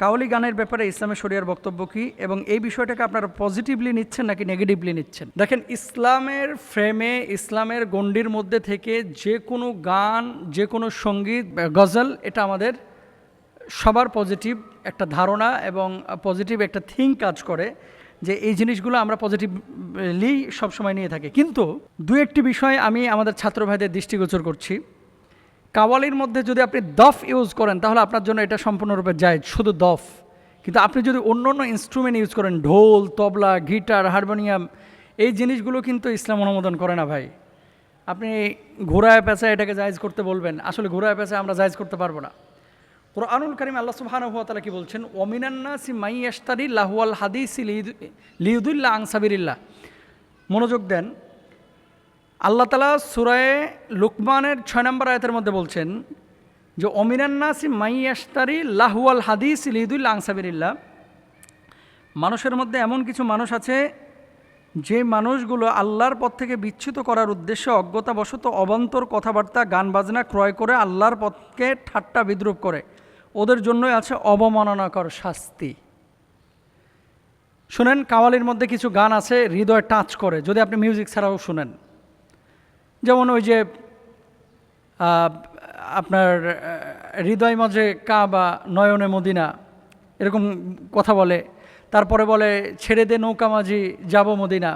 কাওয়ালি গানের ব্যাপারে ইসলামের শরিয়ার বক্তব্য কী? এবং এই বিষয়টাকে আপনারা পজিটিভলি নিচ্ছেন নাকি নেগেটিভলি নিচ্ছেন? দেখেন, ইসলামের ফ্রেমে ইসলামের গণ্ডির মধ্যে থেকে যে কোনো গান, যে কোনো সংগীত গজল, এটা আমাদের সবার পজিটিভ একটা ধারণা এবং পজিটিভ একটা থিঙ্ক কাজ করে যে এই জিনিসগুলো আমরা পজিটিভলি সবসময় নিয়ে থাকি। কিন্তু দু একটি বিষয় আমি আমাদের ছাত্র ভাইদের দৃষ্টিগোচর করছি। কাওয়ালির মধ্যে যদি আপনি দফ ইউজ করেন, তাহলে আপনার জন্য এটা সম্পূর্ণরূপে যায় শুধু দফ। কিন্তু আপনি যদি অন্য অন্য ইনস্ট্রুমেন্ট ইউজ করেন, ঢোল, তবলা গিটার হারমোনিয়াম এই জিনিসগুলো কিন্তু ইসলাম অনুমোদন করে না ভাই। আপনি ঘোড়ায় পেঁচায় এটাকে জায়জ করতে বলবেন, আসলে ঘোড়ায় পেঁচায় আমরা জায়জ করতে পারব না। কোরআনুল করিম আল্লাহ সুবহানাহু ওয়া তাআলা কি বলছেন? ওমিনান্না সি মাই ইয়াশতারি লাহুয়াল হাদিস লিউদুল্লাহ আংসাবিরিল্লাহ মনোযোগ দেন আল্লাহ তালা সুরায়ে লুকমানের ছয় নম্বর আয়তের মধ্যে বলছেন যে অমিনান্নাসি মাই ইয়াশতারি লাহুয়াল হাদিস লিদুল্লাহ আংসাবিরিল্লাহ মানুষের মধ্যে এমন কিছু মানুষ আছে, যে মানুষগুলো আল্লাহর পথ থেকে বিচ্যুত করার উদ্দেশ্যে অজ্ঞতাবশত অবান্তর কথাবার্তা, গান বাজনা ক্রয় করে আল্লাহর পথকে ঠাট্টা বিদ্রুপ করে। ওদের জন্যই আছে অবমাননাকর শাস্তি। শুনেন, কাওয়ালির মধ্যে কিছু গান আছে, হৃদয় টাচ করে। যদি আপনি মিউজিক ছাড়াও শুনেন। যেমন ওই যে আপনার হৃদয় মাঝে কা বা নয়নে মদিনা, এরকম কথা বলে। তারপরে বলে, ছেড়ে দে নৌকা মাঝি, যাব মদিনা।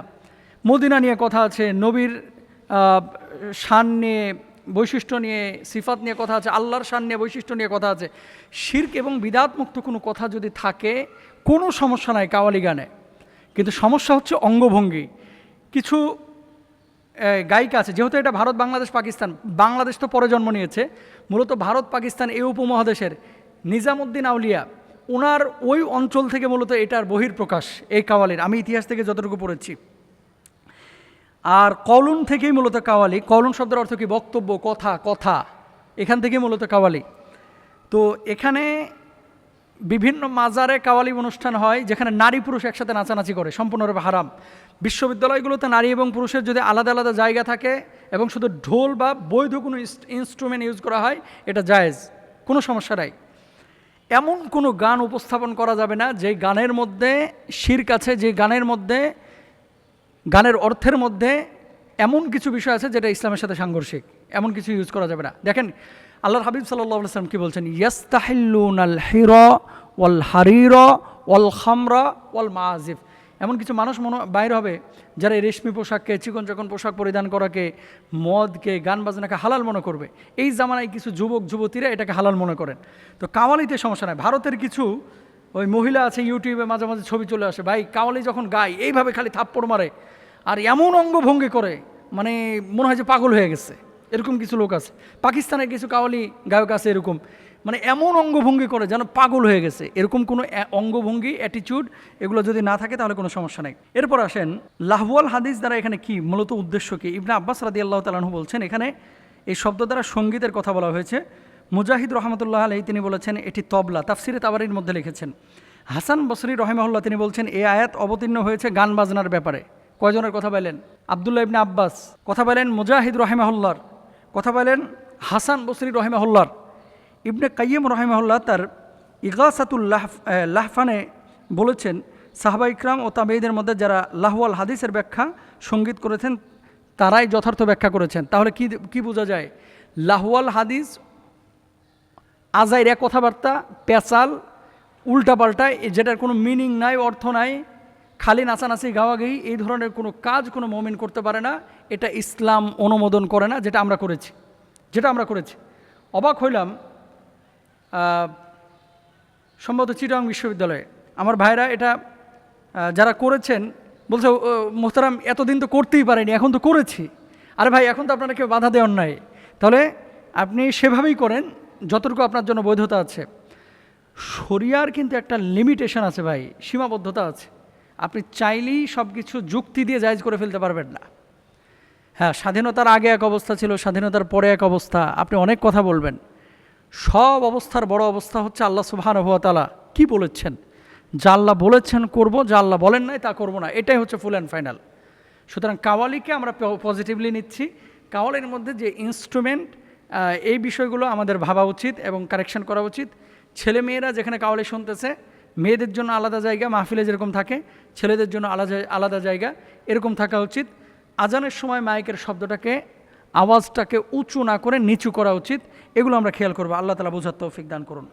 মদিনা নিয়ে কথা আছে, নবীর শান নিয়ে বৈশিষ্ট্য নিয়ে, সিফাত নিয়ে কথা আছে, আল্লাহর শান নিয়ে বৈশিষ্ট্য নিয়ে কথা আছে। শির্ক এবং বিদাতমুক্ত কোনো কথা যদি থাকে, কোনো সমস্যা নাই কাওয়ালি গানে। কিন্তু সমস্যা হচ্ছে অঙ্গভঙ্গি। কিছু গায়িকা আছে, যেহেতু এটা ভারত, বাংলাদেশ, পাকিস্তান। বাংলাদেশ তো পরে জন্ম নিয়েছে। মূলত ভারত, পাকিস্তান এই উপমহাদেশের নিজামুদ্দিন আউলিয়া ওনার ওই অঞ্চল থেকে মূলত এটার বহির্প্রকাশ এই কাওয়ালির। আমি ইতিহাস থেকে যতটুকু পড়েছি। আর কলুন থেকেই মূলত কাওয়ালি। কলুন শব্দের অর্থ কি? বক্তব্য, কথা কথা। এখান থেকেই মূলত কাওয়ালি। তো এখানে বিভিন্ন মাজারে কাওয়ালি অনুষ্ঠান হয়, যেখানে নারী পুরুষ একসাথে নাচানাচি করে, সম্পূর্ণরূপে হারাম। বিশ্ববিদ্যালয়গুলোতে নারী এবং পুরুষের যদি আলাদা আলাদা জায়গা থাকে এবং শুধু ঢোল বা বৈধ কোনো ইনস্ট্রুমেন্ট ইউজ করা হয়, এটা জায়েজ, কোনো সমস্যা নাই। এমন কোনো গান উপস্থাপন করা যাবে না যে গানের মধ্যে শির কাছে যে গানের মধ্যে, গানের অর্থের মধ্যে এমন কিছু বিষয় আছে যেটা ইসলামের সাথে সাংঘর্ষিক, এমন কিছু ইউজ করা যাবে না। দেখেন আল্লাহর হাবিব সাল্লাম কি বলছেন? ইয়াস্তাহিল্লুন আল হির ওয়াল হারির ওয়াল খামরা ওয়াল মাজিফ এমন কিছু মানুষ মনে, বাইর হবে যারা এই রেশমি পোশাককে চিকন চাকন পোশাক পরিধান করাকে, মদকে, গান বাজনাকে হালাল মনে করবে। এই জামানায় কিছু যুবক, যুবতীরা এটাকে হালাল মনে করেন। তো কাওয়ালিতে সমস্যা নাই। ভারতের কিছু ওই মহিলা আছে ইউটিউবে মাঝে মাঝে ছবি চলে আসে, ভাই, কাওয়ালি যখন গায়, এইভাবে খালি থাপ্পড় মারে। আর এমন অঙ্গভঙ্গি করে মানে মনে হয় যে পাগল হয়ে গেছে। এরকম কিছু লোক আছে। পাকিস্তানের কিছু কাওয়ালি গায়ক আছে এরকম। মানে এমন অঙ্গভঙ্গি করে যেন পাগল হয়ে গেছে। এরকম কোনো অঙ্গভঙ্গি অ্যাটিটিউড এগুলো যদি না থাকে তাহলে কোনো সমস্যা নেই। এরপর আসেন লাহওয়াল হাদিস দ্বারা এখানে কি? মূলত উদ্দেশ্য কি? ইবনে আব্বাস রাদি আল্লাহ তালাহু বলছেন, এখানে এই শব্দ দ্বারা সঙ্গীতের কথা বলা হয়েছে। মুজাহিদ রহমতুল্লাহ আলহী তিনি বলেছেন, এটি তবলা। তাফসিরে তাবারির মধ্যে লিখেছেন, হাসান বসরি রহেমাহুল্লাহ তিনি বলছেন এই আয়াত অবতীর্ণ হয়েছে গান বাজনার ব্যাপারে। কয়জনের কথা বলেন? আবদুল্লাহ ইবনে আব্বাস। কথা বলেন মুজাহিদ রহেমাহুল্লার কথা বলেন হাসান বসরি রহেমাহুল্লার। ইবনে কাইয়ম রহেমাহুল্লাহ তার ইগাসাতুল লাহ লাহফানে বলেছেন, সাহাবা ইকরাম ও তাবেইদের মধ্যে যারা লাহওয়াল হাদিসের ব্যাখ্যা সংগীত করেছেন, তারাই যথার্থ ব্যাখ্যা করেছেন। তাহলে কি কি বোঝা যায়? লাহওয়াল হাদিস আজাইরা কথাবার্তা, পেঁচাল, উল্টাপাল্টা যেটার কোনো মিনিং নাই, অর্থ নাই খালি নাচানাচি গাওয়াগাই এই ধরনের কোনো কাজ কোনো মমিন করতে পারে না। এটা ইসলাম অনুমোদন করে না যেটা আমরা করেছি। যেটা আমরা করেছি। অবাক হইলাম সম্ভবত চিটাং বিশ্ববিদ্যালয়ে। আমার ভাইরা এটা যারা করেছেন বলছে "ও, মোহতারাম এতদিন তো করতেই পারেনি এখন তো করেছি। আরে ভাই এখন তো আপনারা কেউ বাধা দেওয়ার নাই। তাহলে আপনি সেভাবেই করেন যতটুকু আপনার জন্য বৈধতা আছে। শরিয়ার কিন্তু একটা লিমিটেশন আছে ভাই সীমাবদ্ধতা আছে। আপনি চাইলেই সব কিছু যুক্তি দিয়ে জায়জ করে ফেলতে পারবেন না। হ্যাঁ স্বাধীনতার আগে এক অবস্থা ছিল, স্বাধীনতার পরে এক অবস্থা। আপনি অনেক কথা বলবেন। সব অবস্থার বড় অবস্থা হচ্ছে আল্লাহ সুবহান তালা কি বলেছেন? যা বলেছেন করব, যা বলেন নাই তা করব না। এটাই হচ্ছে ফুল অ্যান্ড ফাইনাল। সুতরাং কাওয়ালিকে আমরা পজিটিভলি নিচ্ছি। কাওয়ালির মধ্যে যে ইনস্ট্রুমেন্ট এই বিষয়গুলো আমাদের ভাবা উচিত এবং কারেকশন করা উচিত। ছেলে মেয়েরা যেখানে কাওয়ালি শুনতেছে মেয়েদের জন্য আলাদা জায়গা, মাহফিলে যেরকম থাকে, ছেলেদের জন্য আলাদা আলাদা জায়গা, এরকম থাকা উচিত। আজানের সময় মাইকের শব্দটাকে, আওয়াজটাকে উঁচু না করে নিচু করা উচিত। এগুলো আমরা খেয়াল করব। আল্লাহ তালা বোঝার তৌফিক দান করুন।